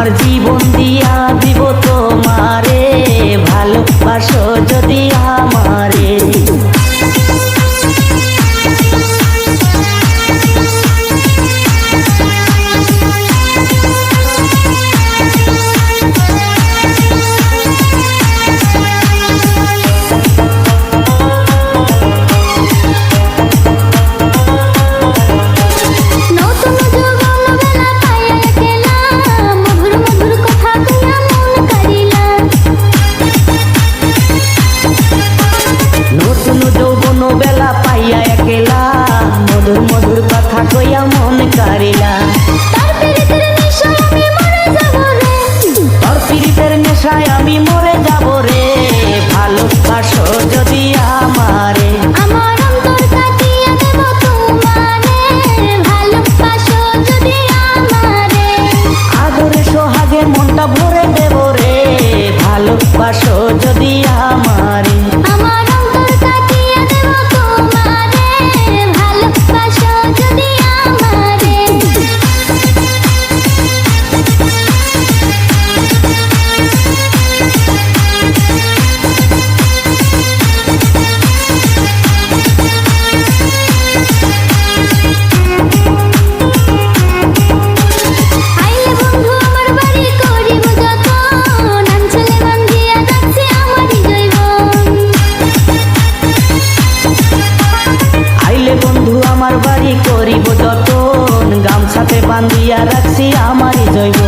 আমার জীবন দিয়া দিব তোমার দিয়া মন কারিলা তার পীড়িতের নেশায় আমি মরে যাব রে। ভালোবাসো যদি করিব যতন গামছাতে বান্ধিয়া রাখছি আমারই জৈব।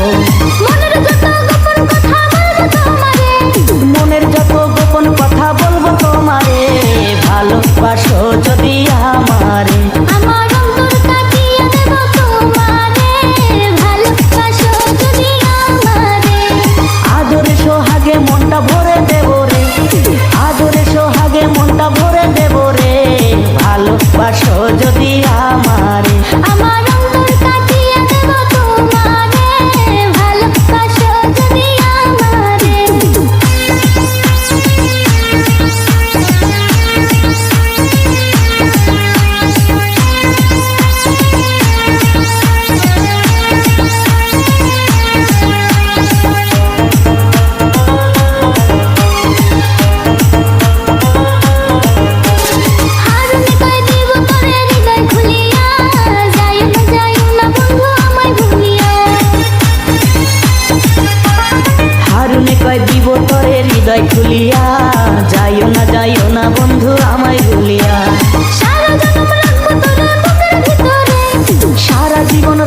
হৃদয় খুলিয়া যাইও না যাইও না বন্ধু আমায় ভুলিয়া। সারা জীবন